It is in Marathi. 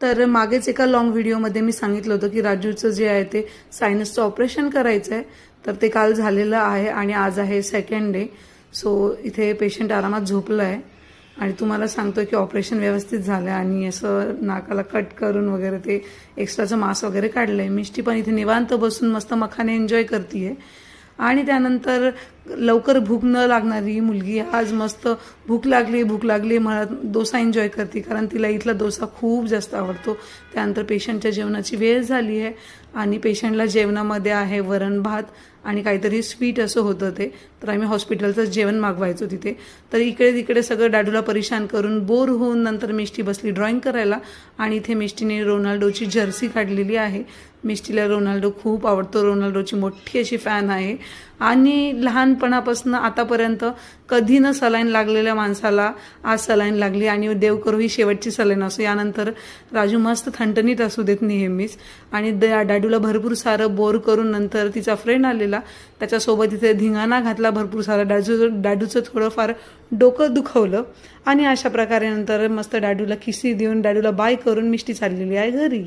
तर मागेच एका लॉंग व्हिडिओमध्ये मी सांगितलं होतं की राजूचं जे आहे ते सायनसचं ऑपरेशन करायचं आहे तर ते काल झालेलं आहे आणि आज आहे सेकंड डे सो इथे पेशंट आरामात झोपलं आहे आणि तुम्हाला सांगतो की ऑपरेशन व्यवस्थित झालं आणि असं नाकाला कट करून वगैरे ते एक्स्ट्राचं मास वगैरे काढलं आहे मिष्टी पण इथे निवांत बसून मस्त मखाने एन्जॉय करते आहे आणि त्यानंतर लवकर भूक न लागणारी मुलगी आज मस्त भूक लागली भूक लागली म्हणत डोसा एन्जॉय करते कारण तिला इथला डोसा खूप जास्त आवडतो. त्यानंतर पेशंटच्या जेवणाची वेळ झाली आहे आणि पेशंटला जेवणामध्ये आहे वरण भात आणि काहीतरी स्वीट असं होतं ते. तर आम्ही हॉस्पिटलचं जेवण मागवायचो तिथे. तर इकडे तिकडे सगळं डाडूला परेशान करून बोर होऊन नंतर मिष्टी बसली ड्रॉइंग करायला. आणि इथे मिष्टीने रोनाल्डोची जर्सी काढलेली आहे. मिष्टीला रोनाल्डो खूप आवडतो. रोनाल्डोची मोठी अशी फॅन आहे. आणि लहान लहानपणापासून आतापर्यंत कधी न सलाईन लागलेल्या माणसाला आज सलाईन लागली आणि देव करू ही शेवटची सलाईन असो. यानंतर राजू मस्त थंटणीत असू देत नेहमीच. आणि द- डाडूला भरपूर सारं बोर करून नंतर तिचा फ्रेंड आलेला. त्याच्यासोबत तिथे धिंगाणा घातला भरपूर सारा. डाजू डाडूचं थोडंफार डोकं दुखवलं. आणि अशा प्रकारे नंतर मस्त डाडूला किसी देऊन डाडूला बाय करून मिष्टी चाललेली आहे घरी.